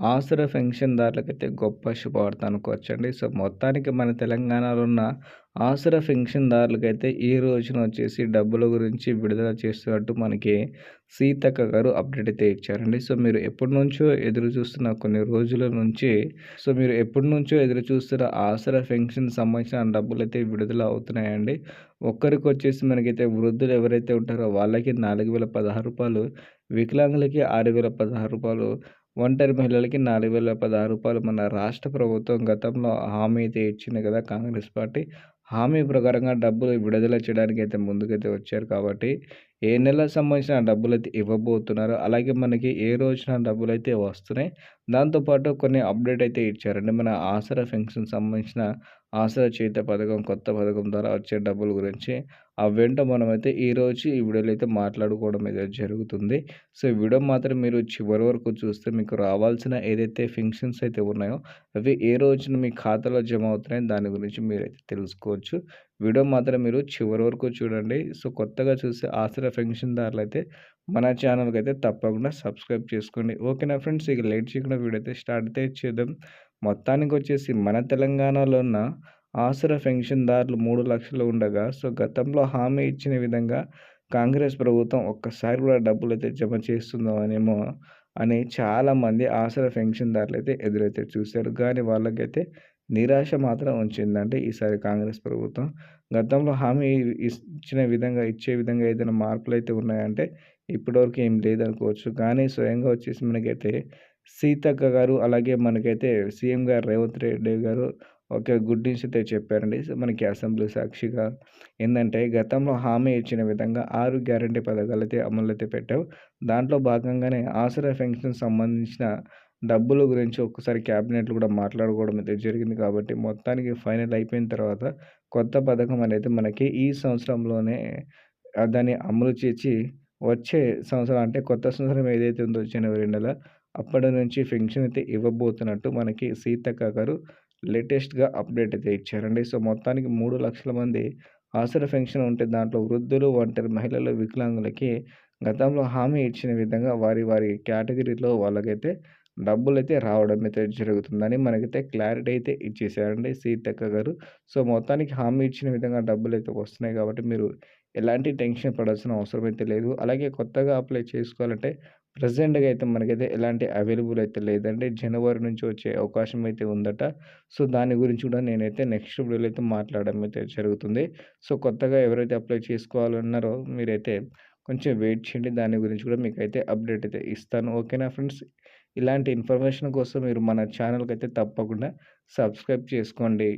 ఆసరా పెన్షన్దారులకైతే గొప్ప శుభవార్త అనుకోవచ్చండి సో మొత్తానికి మన తెలంగాణలో ఉన్న ఆసరా పెన్షన్దారులకైతే ఈ రోజున వచ్చేసి డబ్బుల గురించి విడుదల చేస్తున్నట్టు మనకి సీతక్క గారు అప్డేట్ అయితే ఇచ్చారండి. సో మీరు ఎప్పటి నుంచో ఎదురు చూస్తున్న కొన్ని రోజుల నుంచి సో మీరు ఎప్పటి నుంచో ఎదురు చూస్తున్న ఆసర పెన్షన్ సంబంధించిన డబ్బులు అయితే విడుదల అవుతున్నాయండి. ఒక్కరికి వచ్చేసి మనకైతే వృద్ధులు ఎవరైతే ఉంటారో వాళ్ళకి నాలుగు వేల పదహారు రూపాయలు వికలాంగులకి ఆరు వేల పదహారు రూపాయలు ఒంటరి మహిళలకి నాలుగు వేల పదహారు రూపాయలు మన రాష్ట్ర ప్రభుత్వం గతంలో హామీ అయితే ఇచ్చింది కదా కాంగ్రెస్ పార్టీ. హామీ ప్రకారంగా డబ్బులు విడుదల చేయడానికి అయితే ముందుకైతే వచ్చారు కాబట్టి ఏ నెలకు సంబంధించిన డబ్బులు అయితే ఇవ్వబోతున్నారు అలాగే మనకి ఏ రోజున డబ్బులు అయితే వస్తున్నాయి దాంతోపాటు కొన్ని అప్డేట్ అయితే ఇచ్చారండి. మన ఆసరా పెన్షన్ సంబంధించిన ఆసరా చేత పథకం కొత్త పథకం ద్వారా వచ్చే డబ్బుల గురించి ఆ వెంట మనమైతే ఈరోజు ఈ వీడియోలో అయితే మాట్లాడుకోవడం అయితే జరుగుతుంది. సో ఈ వీడియో మాత్రం మీరు చివరి వరకు చూస్తే మీకు రావాల్సిన ఏదైతే ఫంక్షన్స్ అయితే ఉన్నాయో అవి ఏ రోజున మీ ఖాతాలో జమ అవుతున్నాయో దాని గురించి మీరైతే తెలుసుకోవచ్చు. వీడియో మాత్రం మీరు చివరి వరకు చూడండి. సో కొత్తగా చూసే ఆసరా దారులు అయితే మన ఛానల్కి అయితే తప్పకుండా సబ్స్క్రైబ్ చేసుకోండి. ఓకేనా ఫ్రెండ్స్? ఇక లేట్ చేయకుండా వీడియో అయితే స్టార్ట్ అయితే చేద్దాం. మొత్తానికి వచ్చేసి మన తెలంగాణలో ఉన్న ఆసుర పెన్షన్దారులు మూడు లక్షలు ఉండగా సో గతంలో హామీ ఇచ్చిన విధంగా కాంగ్రెస్ ప్రభుత్వం ఒక్కసారి కూడా డబ్బులు అయితే జమ చేస్తుందో అనేమో అని చాలామంది ఆసుర పెన్షన్దారులు అయితే ఎదురైతే చూశారు. కానీ వాళ్ళకైతే నిరాశ మాత్రం ఉంచిందంటే ఈసారి కాంగ్రెస్ ప్రభుత్వం. గతంలో హామీ ఇచ్చిన విధంగా ఇచ్చే విధంగా ఏదైనా మార్పులు అయితే ఉన్నాయంటే ఇప్పటివరకు ఏం లేదనుకోవచ్చు. కానీ స్వయంగా వచ్చేసి మనకైతే సీతక్క గారు అలాగే మనకైతే సీఎం గారు రేవంత్ రెడ్డి గారు ఒక గుడ్ న్యూస్ అయితే చెప్పారండి. మనకి అసెంబ్లీ సాక్షిగా ఏంటంటే గతంలో హామీ ఇచ్చిన విధంగా ఆరు గ్యారంటీ పథకాలు అయితే అమలు అయితే పెట్టావు. దాంట్లో భాగంగానే ఆసరా పెన్షన్ సంబంధించిన డబ్బుల గురించి ఒక్కసారి క్యాబినెట్లు కూడా మాట్లాడుకోవడం అయితే జరిగింది. కాబట్టి మొత్తానికి ఫైనల్ అయిపోయిన తర్వాత కొత్త పథకం అనేది మనకి ఈ సంవత్సరంలోనే దాన్ని అమలు చేసి వచ్చే సంవత్సరం అంటే కొత్త సంవత్సరం ఏదైతే ఉందో జనవరి నెల అప్పటి నుంచి పెన్షన్ అయితే ఇవ్వబోతున్నట్టు మనకి సీతక్క గారు లేటెస్ట్గా అప్డేట్ అయితే ఇచ్చారండి. సో మొత్తానికి మూడు లక్షల మంది ఆసర పెన్షన్ ఉంటే దాంట్లో వృద్ధులు ఒంటరి మహిళలు వికలాంగులకి గతంలో హామీ ఇచ్చిన విధంగా వారి వారి కేటగిరీలో వాళ్ళకైతే డబ్బులు అయితే రావడం అయితే జరుగుతుందని మనకైతే క్లారిటీ అయితే ఇచ్చేసారండి సీతక్క గారు. సో మొత్తానికి హామీ ఇచ్చిన విధంగా డబ్బులు అయితే వస్తున్నాయి కాబట్టి మీరు ఎలాంటి టెన్షన్ పడాల్సిన అవసరం అయితే లేదు. అలాగే కొత్తగా అప్లై చేసుకోవాలంటే ప్రజెంట్గా అయితే మనకైతే ఎలాంటి అవైలబుల్ అయితే లేదండి. జనవరి నుంచి వచ్చే అవకాశం అయితే ఉందట. సో దాని గురించి కూడా నేనైతే నెక్స్ట్ వీడియోలో అయితే మాట్లాడడం అయితే జరుగుతుంది. సో కొత్తగా ఎవరైతే అప్లై చేసుకోవాలన్నారో మీరైతే కొంచెం వెయిట్ చేయండి. దాని గురించి కూడా మీకు అయితే అప్డేట్ అయితే ఇస్తాను. ఓకేనా ఫ్రెండ్స్? ఇలాంటి ఇన్ఫర్మేషన్ కోసం మీరు మన ఛానల్కి అయితే తప్పకుండా సబ్స్క్రైబ్ చేసుకోండి.